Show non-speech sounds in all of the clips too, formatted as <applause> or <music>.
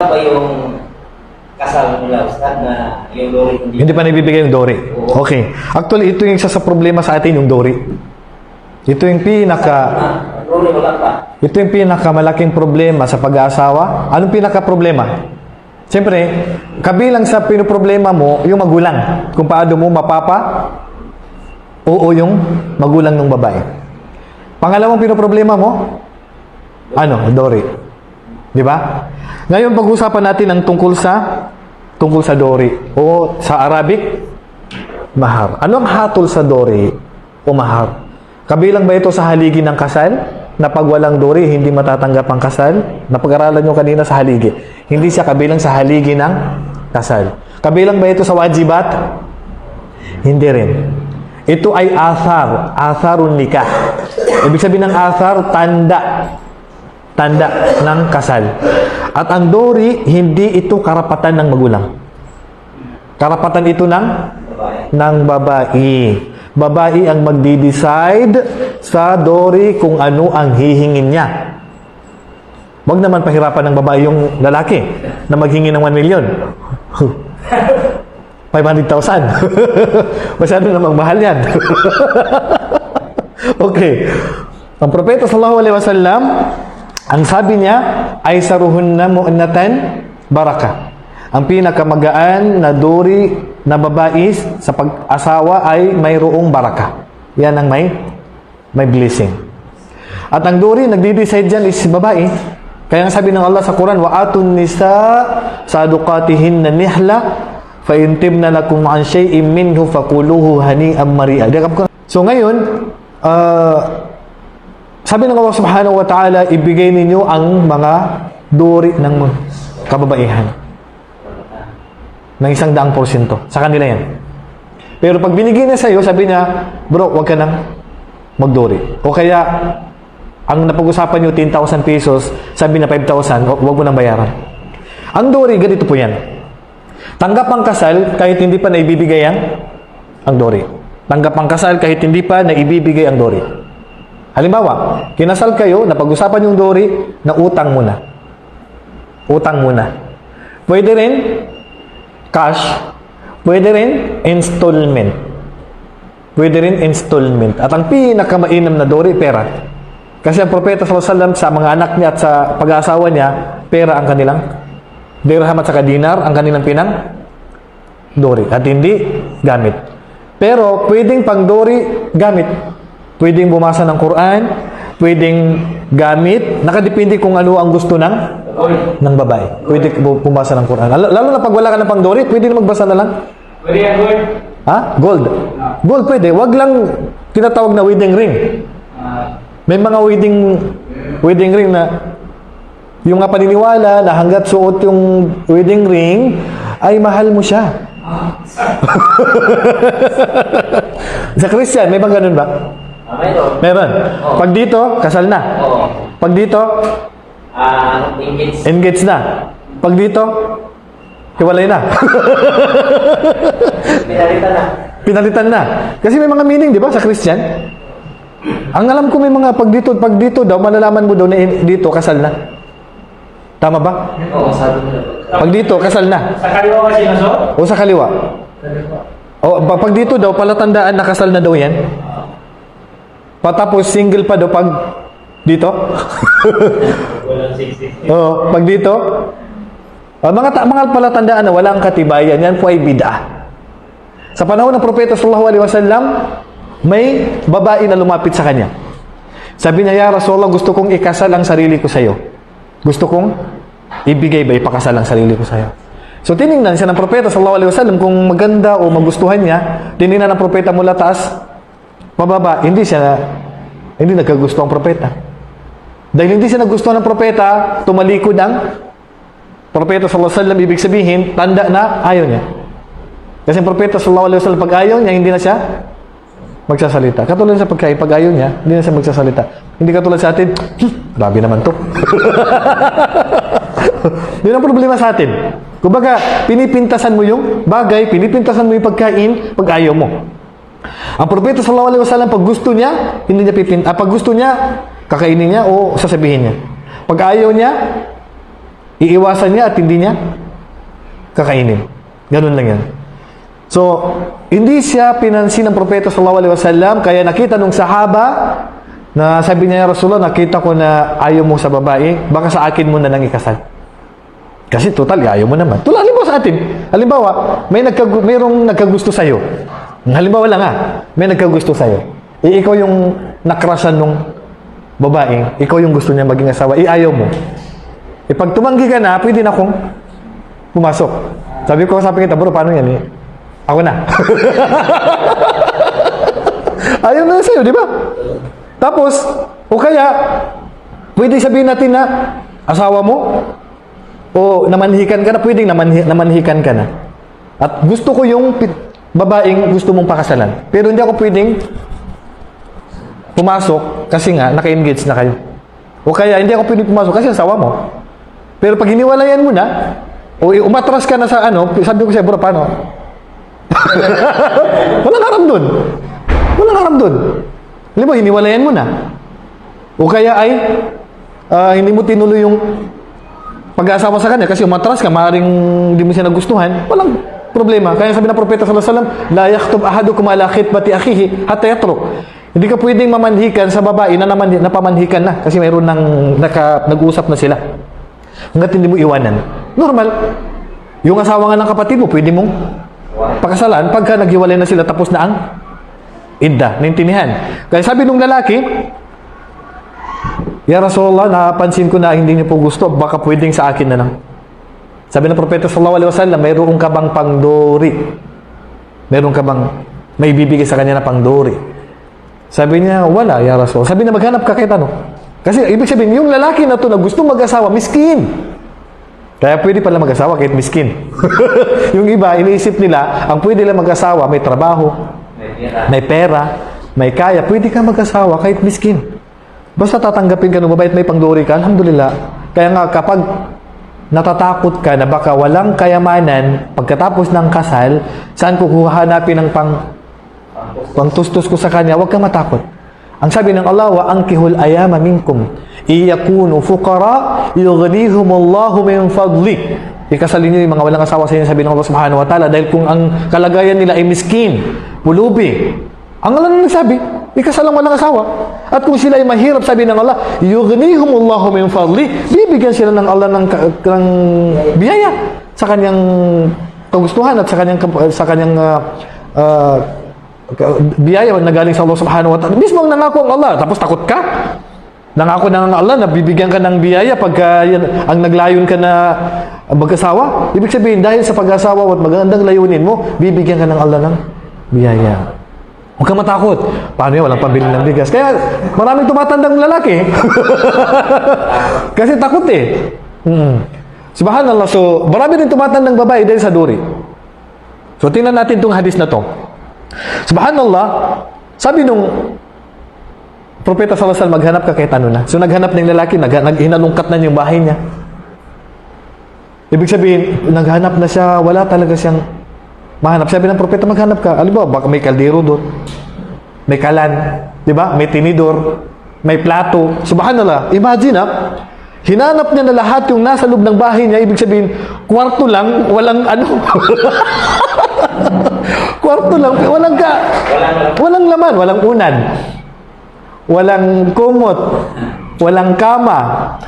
ba yung kasal nila, Ustad, na yung lori hindi? Hindi pa naibibigay yung dori. Okay. Actually, ito yung isa sa problema sa atin, yung dori. Ito yung pinaka... Lori wala pa. Ito yung pinakamalaking problema sa pag-aasawa. Anong pinaka-problema? Siyempre, kabilang sa pinoproblema mo, yung magulang. Kung paano mo mapapa, oo yung magulang ng babae. Pangalawang pinoproblema mo, ano, Dori. Di ba? Ngayon, pag-usapan natin ang tungkol sa tungkol sa Dori o sa Arabic, mahar. Ano ang hatol sa Dori o mahar? Kabilang ba ito sa haligi ng kasal? Na pag walang Dori, hindi matatanggap ang kasal? Napag-aralan nyo kanina sa haligi. Hindi siya kabilang sa haligi ng kasal. Kabilang ba ito sa wajibat? Hindi rin. Ito ay athar, atharun nikah. Ibig sabihin ng athar, tanda. Tanda ng kasal. At ang dori, hindi ito karapatan ng magulang. Karapatan ito ng ng babae. Babae ang magdi-decide sa dori kung ano ang hihingin niya. Huwag naman pahirapan ng babae yung lalaki na maghingi ng 1 million. <laughs> 500,000. <laughs> Masyado namang mahal yan. <laughs> okay. Ang propeta sallallahu alaihi wasallam, ang sabi niya ay saruhunna mu'annatan baraka. Ang pinakamagaan na duri na babae sa pag-asawa ay mayroong baraka. Yan ang may may blessing. At ang duri, nagdi-decide dyan is babae. Kaya nga sabi ng Allah sa Quran, وَآتُوا النِّسَاءَ صَدُقَاتِهِنَّ نِحْلَةً فَإِنْ تِبْنَ لَكُمْ عَنْ شَيْءٍ مِّنْهُ فَقُولُوهُ هَنِيئًا مَرِيئًا So ngayon, uh, sabi ng Allah subhanahu wa ta'ala, ibigay ninyo ang mga duri ng kababaihan. Ng isang daang porsyento. Sa kanila yan. Pero pag binigay na sa'yo, sabi niya, bro, wag ka nang magduri. O kaya, ang napag-usapan nyo, 10,000 pesos, sabi na 5,000, hu- huwag mo nang bayaran. Ang dori, ganito po yan. Tanggap ang kasal kahit hindi pa naibibigay ang, ang dori. Tanggap ang kasal kahit hindi pa naibibigay ang dori. Halimbawa, kinasal kayo, napag-usapan yung dori, na utang muna. Utang muna. Pwede rin cash, pwede rin installment. Pwede rin installment. At ang pinakamainam na dori, pera. Kasi ang propeta alaihi wasallam sa mga anak niya at sa pag-aasawa niya, pera ang kanilang dirham at saka dinar ang kanilang pinang dori at hindi gamit. Pero pwedeng pang dori gamit. Pwedeng bumasa ng Quran, pwedeng gamit, nakadepende kung ano ang gusto ng ng babae. Pwede bu- bumasa ng Quran. Lalo lalo na pag wala ka ng pang dori, pwede na magbasa na lang. Pwede yan, Lord. Ha? Gold. Gold pwede. Wag lang tinatawag na wedding ring. Ah, May mga wedding wedding ring na yung nga paniniwala na hanggat suot yung wedding ring ay mahal mo siya. <laughs> Sa Christian, may bang ganun ba? Ah, mayroon. Meron. Pag dito, kasal na. Oo. Pag dito, Ah, engage. engaged na. Pag dito, hiwalay na. <laughs> Pinalitan na. Pinalitan na. Kasi may mga meaning, di ba, sa Christian? Ang alam ko may mga pag dito, pag dito daw, malalaman mo daw na in- dito, kasal na. Tama ba? Oo, sabi nila. Pag dito, kasal na. sa kaliwa kasi na, so? O sa kaliwa. O pa- pag dito daw, palatandaan na kasal na daw yan. Patapos single pa daw pag dito. Walang 60. Oo, pag dito. Ah, mga, ta- mga palatandaan na walang katibayan, yan po ay bid'ah. Sa panahon ng Propeta Sallallahu Alaihi Wasallam, may babae na lumapit sa kanya. Sabi niya, Ya Rasulullah, gusto kong ikasal ang sarili ko sa iyo. Gusto kong ibigay ba, ipakasal ang sarili ko sa iyo. So tiningnan siya ng Propeta Sallallahu Alaihi Wasallam kung maganda o magustuhan niya, tiningnan ng Propeta mula taas, pababa, hindi siya, hindi nagkagusto ang Propeta. Dahil hindi siya nagustuhan ng Propeta, tumalikod ang Propeta Sallallahu Alaihi Wasallam, ibig sabihin, tanda na ayaw niya. Kasi ang Propeta Sallallahu Alaihi Wasallam, pag ayaw niya, hindi na siya magsasalita. Katulad sa pagkain, pag ayaw niya, hindi na siya magsasalita. Hindi katulad sa atin, "Hmm, grabe naman to. <laughs> Yun ang problema sa atin. Kumbaga, pinipintasan mo yung bagay, pinipintasan mo yung pagkain, pag ayaw mo. Ang propeta sallallahu alaihi wasallam pag gusto niya, hindi niya pipinta. Ah, pag gusto niya, kakainin niya o sasabihin niya. Pag ayaw niya, Iiwasan niya at hindi niya kakainin. Ganun lang yan. So, hindi siya pinansin ng propeta sallallahu alaihi wasallam kaya nakita nung sahaba na sabi niya, "Ya Rasulullah, nakita ko na ayaw mo sa babae, baka sa akin mo na lang ikasal." Kasi total, ayaw mo naman. Tulad halimbawa sa atin. Halimbawa, may nagkag mayroong nagkagusto sa'yo. Halimbawa lang ah, may nagkagusto sa'yo. Eh, ikaw yung nakrasan nung babae, ikaw yung gusto niya maging asawa, ayaw mo. Eh, pag tumanggi ka na, pwede na akong pumasok. Sabi ko, sabi kita, bro, paano yan eh? Ako na. <laughs> ayaw na sa'yo, di ba? Tapos, o kaya, pwede sabihin natin na, asawa mo, o namanhikan ka na, pwedeng namanhi, namanhikan ka na. At gusto ko yung babaeng gusto mong pakasalan. Pero hindi ako pwedeng pumasok kasi nga naka-engage na kayo. O kaya hindi ako pwedeng pumasok kasi asawa mo. Pero pag hiniwalayan mo na, o umatras ka na sa ano, sabi ko siya, bro, paano? <laughs> Walang harap dun. Walang harap dun. Alam mo, hiniwalayan mo na. O kaya ay, ah, hindi mo tinuloy yung pag-aasawa sa kanya kasi umatras ka, maaaring hindi mo siya nagustuhan, walang problema. Kaya sabi ng propeta sallallahu alaihi wasallam, la yaktub ahadukum ala khitbati akhihi hatta yatruk. Hindi ka pwedeng mamanhikan sa babae na naman napamanhikan na kasi mayroon nang naka, nag-usap na sila. Hanggat hindi mo iwanan. Normal. Yung asawa nga ng kapatid mo, pwede mong pakasalan pagka naghiwalay na sila tapos na ang idda, naintindihan. Kaya sabi nung lalaki, Ya Rasulullah, napansin ko na hindi niyo po gusto, baka pwedeng sa akin na lang. Sabi ng Propeta Sallallahu Alaihi Wasallam, mayroon ka bang pangdori? Meron ka bang may bibigay sa kanya na pangdori? Sabi niya, wala, Ya Rasul. Sabi niya, maghanap ka kahit ano. Kasi ibig sabihin, yung lalaki na to na gusto mag-asawa, miskin. Kaya pwede pala mag-asawa kahit miskin. <laughs> yung iba, iniisip nila, ang pwede lang mag-asawa, may trabaho, May pera, may kaya, pwede ka mag-asawa kahit miskin. Basta tatanggapin ka ng babae at may pangduri ka, alhamdulillah. Kaya nga kapag natatakot ka na baka walang kayamanan pagkatapos ng kasal, saan ko kuhanapin ng pang pangtustos ko sa kanya, huwag kang matakot. Ang sabi ng Allah, wa ankihul ayama minkum iyakunu fuqara yughnihumullahu min fadli. Ikasalin niyo yung mga walang asawa sa inyo, sabi ng Allah subhanahu wa ta'ala, dahil kung ang kalagayan nila ay miskin, pulubi, ang Allah na nagsabi, ikasalang walang asawa. At kung sila ay mahirap, sabi ng Allah, yughnihumullahu min fadli, bibigyan sila ng Allah ng, ng biyaya sa kanyang kagustuhan at sa kanyang sa kanyang ah, ah, ka- biyaya na galing sa Allah subhanahu wa ta'ala. Mismo ang nangako ang Allah, tapos takot ka. Nangako na ng Allah na bibigyan ka ng biyaya pagka yan, ang naglayon ka na mag-asawa. Ibig sabihin, dahil sa pag-asawa at magandang layunin mo, bibigyan ka ng Allah ng biyaya. Huwag kang matakot. Paano yun? Walang pambili ng bigas. Kaya maraming tumatandang lalaki. <laughs> Kasi takot eh. Hmm. Subhanallah. So, marami rin tumatandang babae dahil sa duri. So, tingnan natin itong hadis na to. Subhanallah, sabi nung Propeta wasallam, maghanap ka kahit ano na. So, naghanap ng lalaki, nag, nag, hinalungkat na yung bahay niya. Ibig sabihin, naghanap na siya, wala talaga siyang mahanap. Sabi ng propeta, maghanap ka. Alam mo, baka may kaldero doon. May kalan. Di ba? May tinidor. May plato. Subhanallah. Imagine ha. Hinanap niya na lahat yung nasa loob ng bahay niya. Ibig sabihin, kwarto lang, walang ano. <laughs> kwarto lang, walang ka. Walang laman, walang unan. Walang kumot. Walang kama,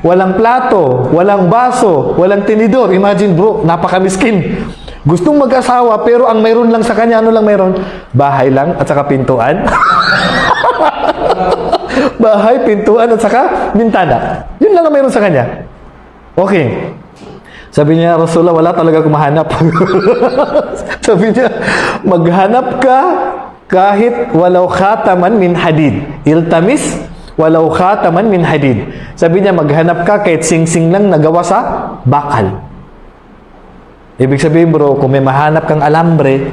walang plato, walang baso, walang tinidor. Imagine bro, napakamiskin. Gustong mag-asawa pero ang mayroon lang sa kanya, ano lang mayroon? Bahay lang at saka pintuan. <laughs> Bahay, pintuan at saka bintana. Yun lang ang mayroon sa kanya. Okay. Sabi niya, Rasulullah, wala talaga akong mahanap. <laughs> Sabi niya, maghanap ka kahit walau khataman min hadid. Iltamis walau khataman min hadid. Sabi niya, maghanap ka kahit sing-sing lang nagawa sa bakal. Ibig sabihin bro, kung may mahanap kang alambre,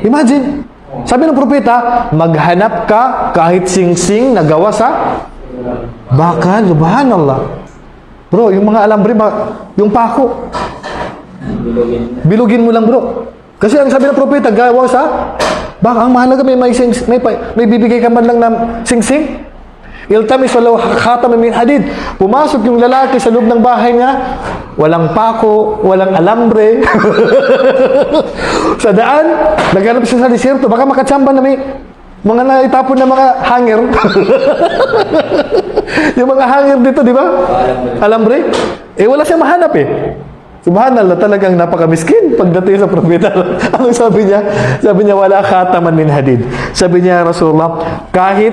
imagine, sabi ng propeta, maghanap ka kahit sing-sing nagawa sa bakal. Subhanallah. Bro, yung mga alambre, yung pako, bilugin mo lang bro. Kasi ang sabi ng propeta, gawa sa baka ang mahalaga may may, sing, may, may bibigay ka man lang na sing-sing. Iltamis walau khatam min hadid. Pumasok yung lalaki sa loob ng bahay niya, walang pako, walang alambre. <laughs> sa daan, naghanap siya sa desierto, baka makatsamba na may mga naitapon na mga hanger. <laughs> yung mga hanger dito, di ba? Alambre. Eh, wala siya mahanap eh. Subhanallah, talagang napakamiskin pagdating sa propeta. <laughs> Anong sabi niya? Sabi niya, wala khataman min hadid. Sabi niya, Rasulullah, kahit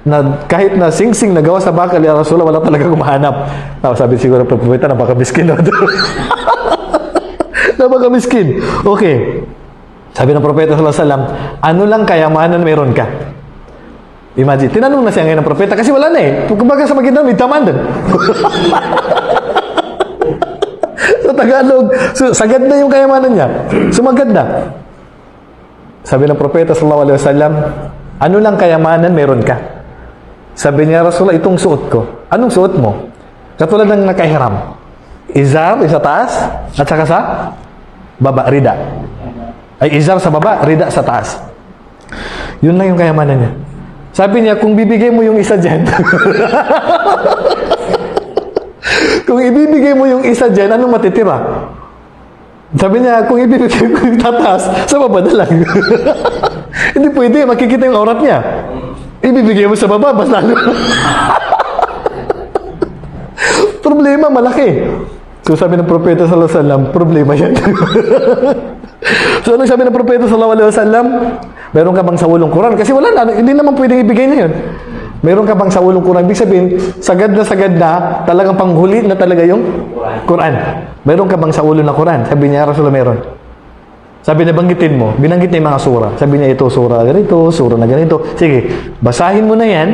na kahit na sing-sing na gawa sa bakal ya Rasulullah, wala talaga kumahanap. Tapos sabi siguro ng propeta, napakamiskin na <laughs> napakamiskin. Okay. Sabi ng propeta sallallahu alaihi wasallam, ano lang kayamanan meron ka? Imagine, tinanong na siya ngayon ng propeta kasi wala na eh. Kumbaga sa magitan, may tamandan. <laughs> sa Tagalog, so, sagad na yung kayamanan niya. Sumagad na. Sabi ng propeta sallallahu alaihi wasallam, ano lang kayamanan meron ka? Sabi niya, Rasulullah, itong suot ko. Anong suot mo? Katulad ng nakahiram. Izar, isa taas, at saka sa baba, rida. Ay, izar sa baba, rida sa taas. Yun lang yung kayamanan niya. Sabi niya, kung bibigay mo yung isa dyan, <laughs> <laughs> kung ibibigay mo yung isa dyan, anong matitira? Sabi niya, kung ibibigay ko yung tataas, sa baba na lang. <laughs> Hindi pwede, makikita yung aurat niya. Ibibigay mo sa baba, mas lalo. <laughs> problema, malaki. So sabi ng propeta sallallahu alaihi wasallam, problema yan. so ano sabi ng propeta sallallahu alaihi wasallam? Meron ka bang sa ulong Quran? Kasi wala na, hindi naman pwedeng ibigay na yun. Meron ka bang sa ulong Quran? Ibig sabihin, sagad na sagad na, talagang panghuli na talaga yung Quran. Meron ka bang sa ulo na Quran? Sabi niya, Rasulullah, meron. Sabi niya, banggitin mo. Binanggit niya yung mga sura. Sabi niya, ito, sura ganito, sura na ganito. Sige, basahin mo na yan.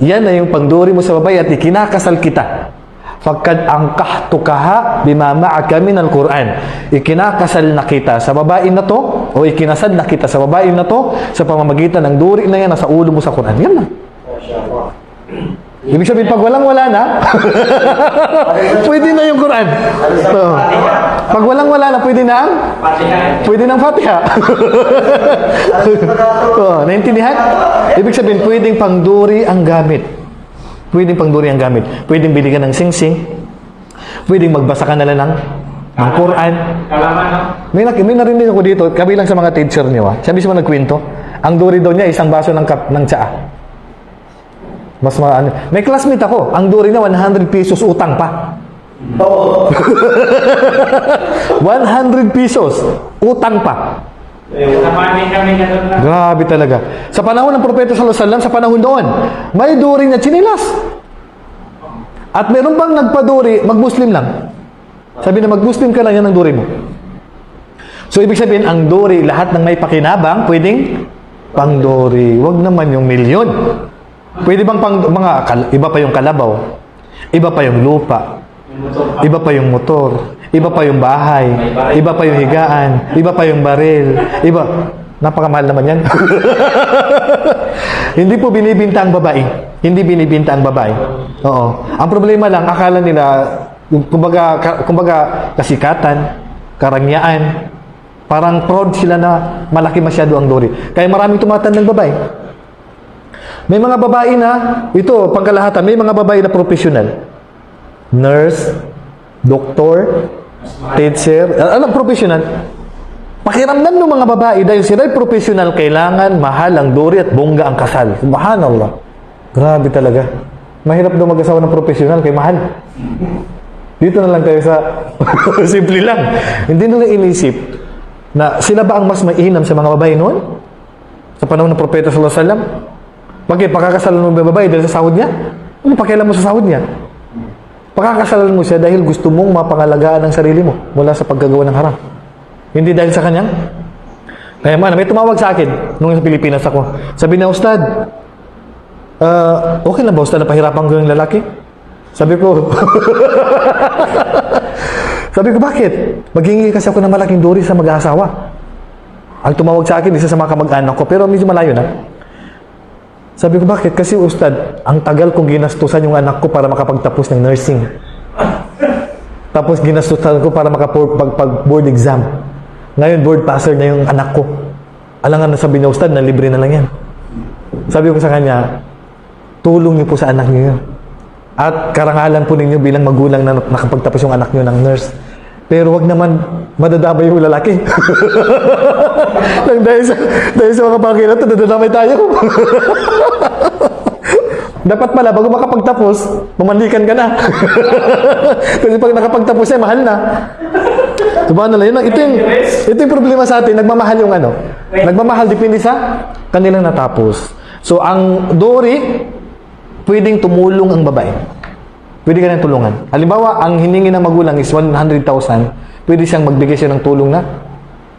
Yan na yung pangduri mo sa babae at ikinakasal kita. Fakad angkahtukaha bima ma'aka min al-Quran. Ikinakasal na kita sa babae na to o ikinasal na kita sa babae na to sa pamamagitan ng duri na yan na sa ulo mo sa Quran. Yan na. Ibig sabihin, pag walang-wala na, <laughs> pwede na yung Quran. So, pag walang-wala na, pwede na ang. Pwede ng Fatiha. <laughs> oh, naintindihan? Ibig sabihin, pwedeng pangduri ang gamit. Pwedeng pangduri ang gamit. Pwedeng biligan ng sing-sing. Pwedeng magbasa ka na lang ng, ng Quran. May, may narinig ako dito, kabilang sa mga teacher niyo, ah. siya mismo nagkwento, ang duri daw niya, isang baso ng, kap, ng tsaa. Mas ma, ano. May classmate ako, ang duri niya, 100 pesos utang pa. 100 <laughs> pesos, utang pa. Na na. Grabe talaga. Sa panahon ng Propeta Sallallahu Alaihi Wasallam, sa panahon doon, may duri na chinilas. At meron bang nagpaduri, mag-Muslim lang. Sabi na mag-Muslim ka lang, yan ang duri mo. So, ibig sabihin, ang duri, lahat ng may pakinabang, pwedeng pangduri. Huwag naman yung milyon. Pwede bang pang, mga, iba pa yung kalabaw, iba pa yung lupa. Iba pa yung motor, iba pa yung bahay, iba pa yung higaan, iba pa yung baril, iba. Napakamahal naman yan. <laughs> Hindi po binibinta ang babae. Hindi binibinta ang babae. Oo. Ang problema lang, akala nila, kumbaga, kumbaga kasikatan, karangyaan, parang proud sila na malaki masyado ang dori. Kaya maraming tumatandang babae. May mga babae na, ito, pangkalahatan, may mga babae na professional nurse, doktor, teacher, alam, professional. Pakiramdam ng mga babae dahil sila ay professional, kailangan mahal ang duri at bongga ang kasal. Subhanallah. Grabe talaga. Mahirap daw mag-asawa ng professional kay mahal. Dito na lang tayo sa <laughs> simple lang. Hindi nila inisip na sila ba ang mas mainam sa mga babae noon? Sa panahon ng Propeta Sallallahu Alaihi Wasallam? Bakit? Pakakasalan mo yung babae dahil sa sahod niya? Ano pakialam mo sa sahod niya? Pakakasalan mo siya dahil gusto mong mapangalagaan ang sarili mo mula sa paggagawa ng haram. Hindi dahil sa kanyang. Kaya man, may tumawag sa akin nung sa Pilipinas ako. Sabi niya, Ustad, ah, okay lang ba Ustad na pahirapan ko yung lalaki? Sabi ko, <laughs> sabi ko, bakit? Maghingi kasi ako ng malaking duri sa mag-aasawa. Ang tumawag sa akin, isa sa mga kamag-anak ko, pero medyo malayo na. Sabi ko, bakit? Kasi Ustad, ang tagal kong ginastusan yung anak ko para makapagtapos ng nursing. Tapos ginastusan ko para makapag-board exam. Ngayon, board passer na yung anak ko. Alangan na sabi niya, Ustad, na libre na lang yan. Sabi ko sa kanya, tulong niyo po sa anak niyo. At karangalan po ninyo bilang magulang na nakapagtapos yung anak niyo ng nurse. Pero wag naman madadamay yung lalaki. <laughs> Nang dahil sa, dahil sa mga bagay na ito, nadadamay tayo. Dapat pala, bago makapagtapos, mamanlikan ka na. <laughs> Kasi pag nakapagtapos eh, mahal na. Subhanallah, yun, lang. ito yung, ito yung problema sa atin, nagmamahal yung ano. Nagmamahal, depende sa kanilang natapos. So, ang Dory, pwedeng tumulong ang babae. Pwede ka nang tulungan. Halimbawa, ang hiningi ng magulang is 100,000, pwede siyang magbigay siya ng tulong na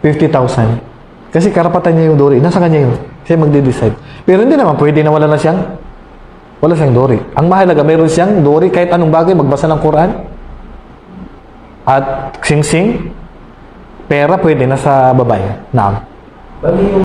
50,000. Kasi karapatan niya yung Dory. Nasa kanya yun. Siya magde-decide. Pero hindi naman, pwede na wala na siyang wala siyang Dory. Ang mahalaga, mayroon siyang Dory kahit anong bagay, magbasa ng Quran. At sing-sing, pera pwede na sa babae. Naam. Bali